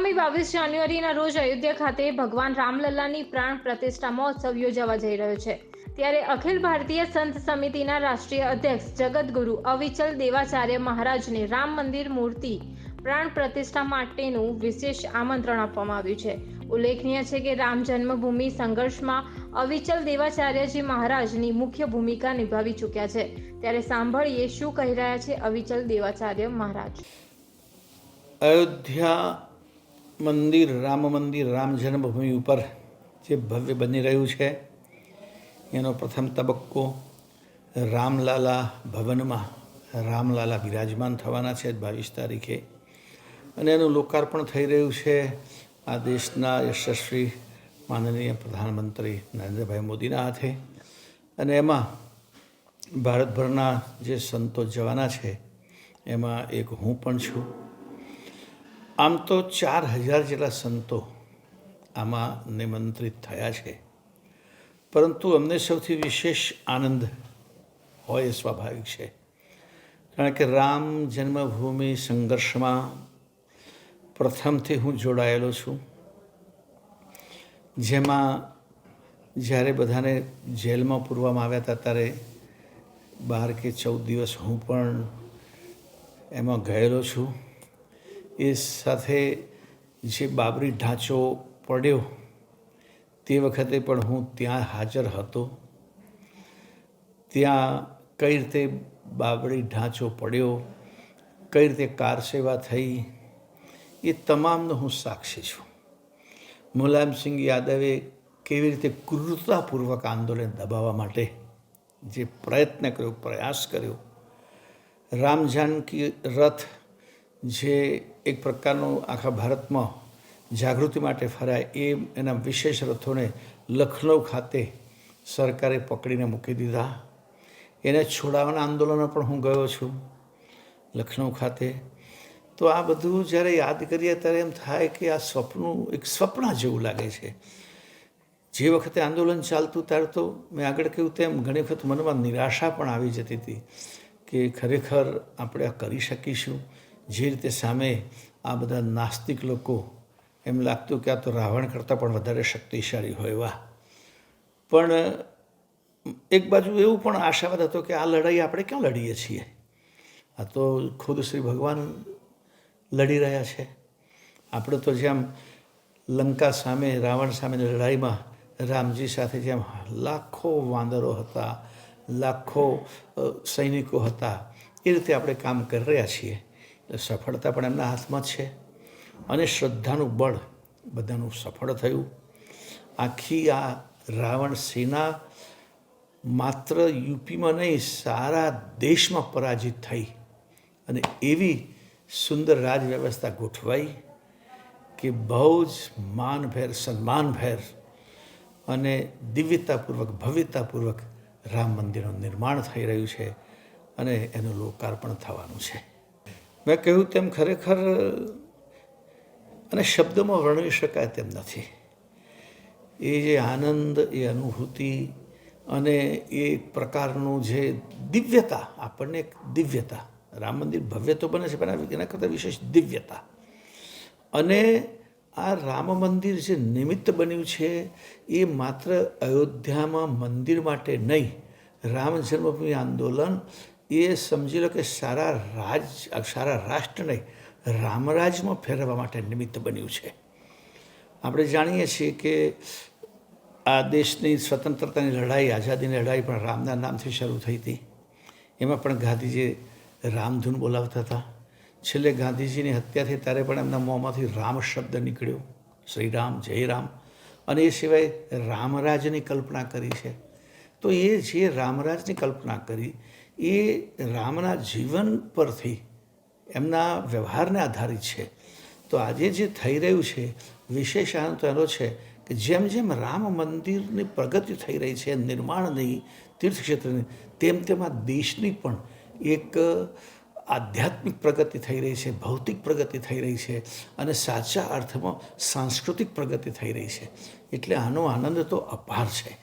આગામી બાવીસ જાન્યુઆરીના રોજ અયોધ્યા ખાતે ભગવાન રામલલ્લાની પ્રાણ પ્રતિષ્ઠા મહોત્સવ યોજાવા જઈ રહ્યો છે. ત્યારે અખિલ ભારતીય સંત સમિતિના રાષ્ટ્રીય અધ્યક્ષ જગતગુરુ અવિચલ દેવાચાર્ય મહારાજને રામ મંદિર મૂર્તિ પ્રાણ પ્રતિષ્ઠા માટેનું વિશેષ આમંત્રણ આપવામાં આવ્યું છે. ઉલ્લેખનીય છે કે રામ જન્મભૂમિ સંઘર્ષમાં અવિચલ દેવાચાર્યજી મહારાજની મુખ્ય ભૂમિકા નિભાવી ચૂક્યા છે. ત્યારે સાંભળીએ શું કહી રહ્યા છે અવિચલ દેવાચાર્ય મહારાજ. અયોધ્યા મંદિર, રામ મંદિર, રામ જન્મભૂમિ ઉપર જે ભવ્ય બની રહ્યું છે, એનો પ્રથમ તબક્કો રામલાલા ભવનમાં રામલાલા બિરાજમાન થવાના છે બાવીસ તારીખે. અને એનું લોકાર્પણ થઈ રહ્યું છે આ દેશના યશસ્વી માનનીય પ્રધાનમંત્રી નરેન્દ્રભાઈ મોદીના હાથે. અને એમાં ભારતભરના જે સંતો જવાના છે, એમાં એક હું પણ છું. આમ તો ચાર હજાર જેટલા સંતો આમાં નિમંત્રિત થયા છે. પરંતુ અમને સૌથી વિશેષ આનંદ હોય એ સ્વાભાવિક છે. કારણ કે રામ જન્મભૂમિ સંઘર્ષમાં પ્રથમથી હું જોડાયેલો છું. જેમાં જ્યારે બધાને જેલમાં પૂરવામાં આવ્યા હતા ત્યારે બાર કે ચૌદ દિવસ હું પણ એમાં ગયેલો છું. એ સાથે જે બાબરી ઢાંચો પડ્યો, તે વખતે પણ હું ત્યાં હાજર હતો. ત્યાં કઈ રીતે બાબરી ઢાંચો પડ્યો, કઈ રીતે કાર સેવા થઈ, એ તમામનો હું સાક્ષી છું. મુલાયમસિંહ યાદવે કેવી રીતે ક્રૂરતાપૂર્વક આંદોલન દબાવવા માટે જે પ્રયત્ન કર્યો, પ્રયાસ કર્યો રામ જાનકી રથ જે એક પ્રકારનું આખા ભારતમાં જાગૃતિ માટે ફરાય, એ એના વિશેષ રથોને લખનૌ ખાતે સરકારે પકડીને મૂકી દીધા. એને છોડાવવાના આંદોલનો પણ હું ગયો છું, લખનૌ ખાતે. તો આ બધું જ્યારે યાદ કરીએ ત્યારે એમ થાય કે આ સ્વપ્નું એક સ્વપ્ન જેવું લાગે છે. જે વખતે આંદોલન ચાલતું ત્યારે તો મેં આગળ કહ્યું તેમ ઘણી વખત મનમાં નિરાશા પણ આવી જતી હતી કે ખરેખર આપણે આ કરી શકીશું. જે રીતે સામે આ બધા નાસ્તિક લોકો એમ લાગતું કે આ તો રાવણ કરતાં પણ વધારે શક્તિશાળી હોય એવા પણ એક બાજુ એવું પણ આશાવાદ હતો કે આ લડાઈ આપણે ક્યાં લડીએ છીએ? આ તો ખુદ શ્રી ભગવાન લડી રહ્યા છે. આપણે તો જેમ લંકા સામે, રાવણ સામેની લડાઈમાં રામજી સાથે જેમ લાખો વાંદરો હતા, લાખો સૈનિકો હતા, એ રીતે આપણે કામ કરી રહ્યા છીએ. સફળતા પણ એમના હાથમાં છે. અને શ્રદ્ધાનું બળ બધાનું સફળ થયું. આખી આ રાવણ સેના માત્ર યુપીમાં નહીં, સારા દેશમાં પરાજિત થઈ અને એવી સુંદર રાજ વ્યવસ્થા ગોઠવાઈ કે બહુ જ માનભેર, સન્માનભેર અને દિવ્યતાપૂર્વક, ભવ્યતાપૂર્વક રામ મંદિરનું નિર્માણ થઈ રહ્યું છે અને એનું લોકાર્પણ થવાનું છે. મેં કહ્યું તેમ ખરેખર, અને શબ્દમાં વર્ણવી શકાય તેમ નથી. એ જે આનંદ, એ અનુભૂતિ, અને એ પ્રકારનું જે દિવ્યતા, આપણને એક દિવ્યતા. રામ મંદિર ભવ્ય તો બને છે, પણ એના કરતાં વિશેષ દિવ્યતા. અને આ રામ મંદિર જે નિમિત્ત બન્યું છે, એ માત્ર અયોધ્યામાં મંદિર માટે નહીં, રામ જન્મભૂમિ આંદોલન એ સમજી લો કે સારા રાજ, સારા રાષ્ટ્રને રામરાજમાં ફેરવવા માટે નિમિત્ત બન્યું છે. આપણે જાણીએ છીએ કે આ દેશની સ્વતંત્રતાની લડાઈ, આઝાદીની લડાઈ પણ રામના નામથી શરૂ થઈ હતી. એમાં પણ ગાંધીજી રામધૂન બોલાવતા હતા. છેલ્લે ગાંધીજીની હત્યા થઈ ત્યારે પણ એમના મોંમાંથી રામ શબ્દ નીકળ્યો. શ્રીરામ, જય રામ. અને એ સિવાય રામરાજની કલ્પના કરી છે. તો એ જે રામરાજની કલ્પના કરી એ રામના જીવન પરથી એમના વ્યવહારને આધારિત છે. તો આજે જે થઈ રહ્યું છે, વિશેષ આનંદ એનો છે કે જેમ જેમ રામ મંદિરની પ્રગતિ થઈ રહી છે, નિર્માણની, તીર્થક્ષેત્રની, તેમ તેમ દેશની પણ એક આધ્યાત્મિક પ્રગતિ થઈ રહી છે, ભૌતિક પ્રગતિ થઈ રહી છે અને સાચા અર્થમાં સાંસ્કૃતિક પ્રગતિ થઈ રહી છે. એટલે આનો આનંદ તો અપાર છે.